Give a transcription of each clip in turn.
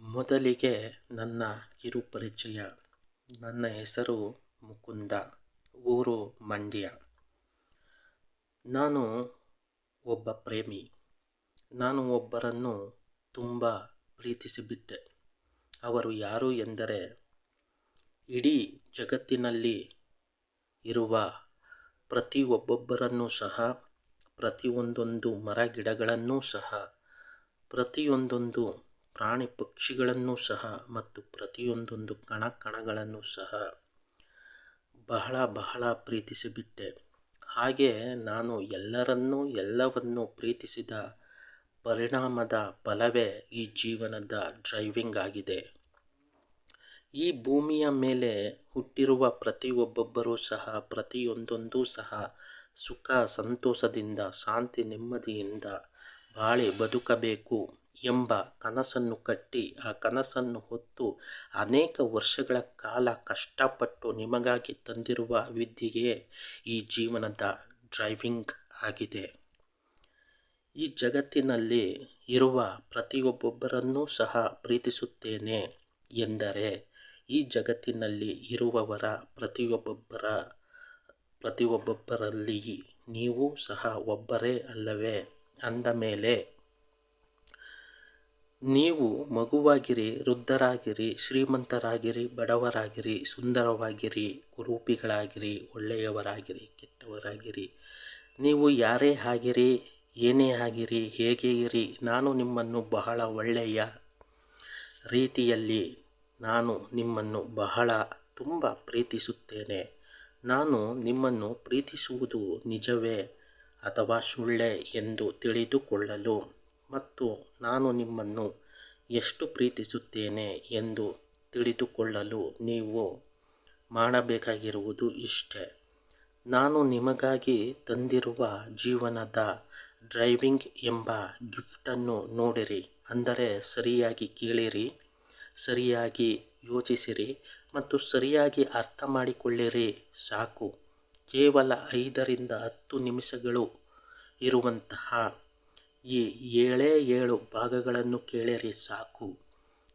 ಮೊದಲಿಗೆ ನನ್ನ ಕಿರುಪರಿಚಯ. ನನ್ನ ಹೆಸರು ಮುಕುಂದ. ಊರು ಮಂಡ್ಯ. ನಾನು ಒಬ್ಬ ಪ್ರೇಮಿ. ನಾನು ಒಬ್ಬರನ್ನು ತುಂಬ ಪ್ರೀತಿಸಿಬಿಟ್ಟೆ. ಅವರು ಯಾರು ಎಂದರೆ, ಇಡೀ ಜಗತ್ತಿನಲ್ಲಿ ಇರುವ ಪ್ರತಿ ಒಬ್ಬೊಬ್ಬರನ್ನೂ ಸಹ, ಪ್ರತಿಯೊಂದೊಂದು ಮರ ಗಿಡಗಳನ್ನೂ ಸಹ, ಪ್ರತಿಯೊಂದೊಂದು ಪ್ರಾಣಿ ಪಕ್ಷಿಗಳನ್ನೂ ಸಹ ಮತ್ತು ಪ್ರತಿಯೊಂದೊಂದು ಕಣ ಕಣಗಳನ್ನು ಸಹ ಬಹಳ ಬಹಳ ಪ್ರೀತಿಸಿಬಿಟ್ಟೆ. ಹಾಗೆ ನಾನು ಎಲ್ಲರನ್ನೂ ಎಲ್ಲವನ್ನೂ ಪ್ರೀತಿಸಿದ ಪರಿಣಾಮದ ಫಲವೇ ಈ ಜೀವನದ ಡ್ರೈವಿಂಗ್ ಆಗಿದೆ. ಈ ಭೂಮಿಯ ಮೇಲೆ ಹುಟ್ಟಿರುವ ಪ್ರತಿಯೊಬ್ಬೊಬ್ಬರೂ ಸಹ, ಪ್ರತಿಯೊಂದೊಂದೂ ಸಹ ಸುಖ, ಸಂತೋಷದಿಂದ, ಶಾಂತಿ, ನೆಮ್ಮದಿಯಿಂದ ಬಾಳಿ ಬದುಕಬೇಕು. ಎಂಬ ಕನಸನ್ನು ಕಟ್ಟಿ, ಆ ಕನಸನ್ನು ಹೊತ್ತು ಅನೇಕ ವರ್ಷಗಳ ಕಾಲ ಕಷ್ಟಪಟ್ಟು ನಿಮಗಾಗಿ ತಂದಿರುವ ವಿದ್ಯೆಯೇ ಈ ಜೀವನದ ಡ್ರೈವಿಂಗ್ ಆಗಿದೆ. ಈ ಜಗತ್ತಿನಲ್ಲಿ ಇರುವ ಪ್ರತಿಯೊಬ್ಬೊಬ್ಬರನ್ನೂ ಸಹ ಪ್ರೀತಿಸುತ್ತೇನೆ ಎಂದರೆ, ಈ ಜಗತ್ತಿನಲ್ಲಿ ಇರುವವರ ಪ್ರತಿಯೊಬ್ಬೊಬ್ಬರ, ಪ್ರತಿಯೊಬ್ಬೊಬ್ಬರಲ್ಲಿ ನೀವು ಸಹ ಒಬ್ಬರೇ ಅಲ್ಲವೇ? ಅಂದ ಮೇಲೆ ನೀವು ಮಗುವಾಗಿರಿ, ವೃದ್ಧರಾಗಿರಿ, ಶ್ರೀಮಂತರಾಗಿರಿ, ಬಡವರಾಗಿರಿ, ಸುಂದರವಾಗಿರಿ, ಕುರೂಪಿಗಳಾಗಿರಿ, ಒಳ್ಳೆಯವರಾಗಿರಿ, ಕೆಟ್ಟವರಾಗಿರಿ. ನೀವು ಯಾರೇ ಆಗಿರಿ, ಏನೇ ಆಗಿರಿ, ಹೇಗೆ ಇರಿ, ನಾನು ನಿಮ್ಮನ್ನು ಬಹಳ ಒಳ್ಳೆಯ ರೀತಿಯಲ್ಲಿ ನಾನು ನಿಮ್ಮನ್ನು ಬಹಳ ತುಂಬ ಪ್ರೀತಿಸುತ್ತೇನೆ. ನಾನು ನಿಮ್ಮನ್ನು ಪ್ರೀತಿಸುವುದು ನಿಜವೇ ಅಥವಾ ಸುಳ್ಳೇ ಎಂದು ತಿಳಿದುಕೊಳ್ಳಲು ಮತ್ತು ನಾನು ನಿಮ್ಮನ್ನು ಎಷ್ಟು ಪ್ರೀತಿಸುತ್ತೇನೆ ಎಂದು ತಿಳಿದುಕೊಳ್ಳಲು ನೀವು ಮಾಡಬೇಕಾಗಿರುವುದು ಇಷ್ಟೇ. ನಾನು ನಿಮಗಾಗಿ ತಂದಿರುವ ಜೀವನದ ಡ್ರೈವಿಂಗ್ ಎಂಬ ಗಿಫ್ಟನ್ನು ನೋಡಿರಿ, ಅಂದರೆ ಸರಿಯಾಗಿ ಕೇಳಿರಿ, ಸರಿಯಾಗಿ ಯೋಚಿಸಿರಿ ಮತ್ತು ಸರಿಯಾಗಿ ಅರ್ಥ ಮಾಡಿಕೊಳ್ಳಿರಿ, ಸಾಕು. ಕೇವಲ ಐದರಿಂದ ಹತ್ತು ನಿಮಿಷಗಳು ಇರುವಂತಹ ಈ ಏಳೇ ಏಳು ಭಾಗಗಳನ್ನು ಕೇಳಿರಿ ಸಾಕು.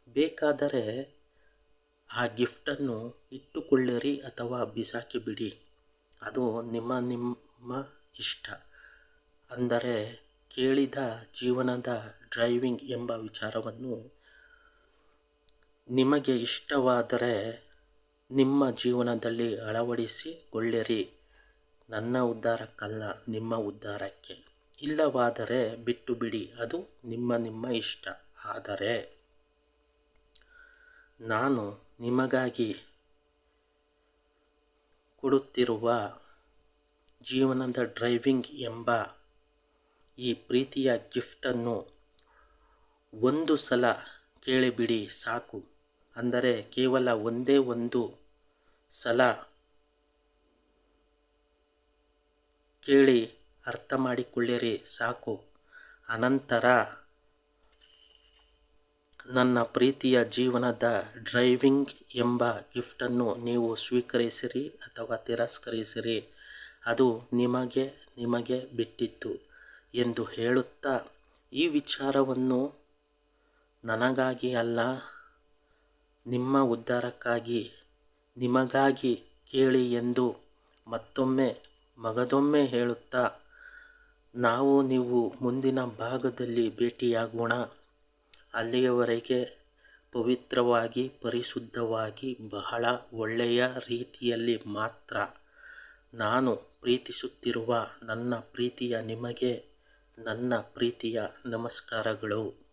ಬೇಕಾದರೆ ಆ ಗಿಫ್ಟನ್ನು ಇಟ್ಟುಕೊಳ್ಳಿರಿ ಅಥವಾ ಬಿಸಾಕಿ ಬಿಡಿ ಅದು ನಿಮ್ಮ ನಿಮ್ಮ ಇಷ್ಟ. ಅಂದರೆ ಕೇಳಿದ ಜೀವನದ ಡ್ರೈವಿಂಗ್ ಎಂಬ ವಿಚಾರವನ್ನು ನಿಮಗೆ ಇಷ್ಟವಾದರೆ ನಿಮ್ಮ ಜೀವನದಲ್ಲಿ ಅಳವಡಿಸಿಕೊಳ್ಳಿರಿ. ನನ್ನ ಉದ್ಧಾರಕ್ಕಲ್ಲ, ನಿಮ್ಮ ಉದ್ಧಾರಕ್ಕೆ. ಇಲ್ಲವಾದರೆ ಬಿಟ್ಟು ಬಿಡಿ ಅದು ನಿಮ್ಮ ನಿಮ್ಮ ಇಷ್ಟ. ಆದರೆ ನಾನು ನಿಮಗಾಗಿ ಕೊಡುತ್ತಿರುವ ಜೀವನದ ಡ್ರೈವಿಂಗ್ ಎಂಬ ಈ ಪ್ರೀತಿಯ ಗಿಫ್ಟನ್ನು ಒಂದು ಸಲ ಕೇಳಿಬಿಡಿ, ಸಾಕು. ಅಂದರೆ ಕೇವಲ ಒಂದೇ ಒಂದು ಸಲ ಕೇಳಿ ಅರ್ಥ ಮಾಡಿಕೊಳ್ಳಿರಿ ಸಾಕು. ಅನಂತರ, ನನ್ನ ಪ್ರೀತಿಯ ಜೀವನದ ಡ್ರೈವಿಂಗ್ ಎಂಬ ಗಿಫ್ಟನ್ನು ನೀವು ಸ್ವೀಕರಿಸಿರಿ ಅಥವಾ ತಿರಸ್ಕರಿಸಿರಿ, ಅದು ನಿಮಗೆ ನಿಮಗೆ ಬಿಟ್ಟಿತ್ತು ಎಂದು ಹೇಳುತ್ತಾ ಈ ವಿಚಾರವನ್ನು ನನಗಾಗಿ ಅಲ್ಲ, ನಿಮ್ಮ ಉದ್ಧಾರಕ್ಕಾಗಿ, ನಿಮಗಾಗಿ ಕೇಳಿ ಎಂದು ಮತ್ತೊಮ್ಮೆ, ಮಗದೊಮ್ಮೆ ಹೇಳುತ್ತಾ ನಾವು ನೀವು ಮುಂದಿನ ಭಾಗದಲ್ಲಿ ಭೇಟಿಯಾಗೋಣ. ಅಲ್ಲಿಯವರೆಗೆ ಪವಿತ್ರವಾಗಿ, ಪರಿಶುದ್ಧವಾಗಿ, ಬಹಳ ಒಳ್ಳೆಯ ರೀತಿಯಲ್ಲಿ ಮಾತ್ರ ನಾನು ಪ್ರೀತಿಸುತ್ತಿರುವ ನನ್ನ ಪ್ರೀತಿಯ ನಿಮಗೆ ನನ್ನ ಪ್ರೀತಿಯ ನಮಸ್ಕಾರಗಳು.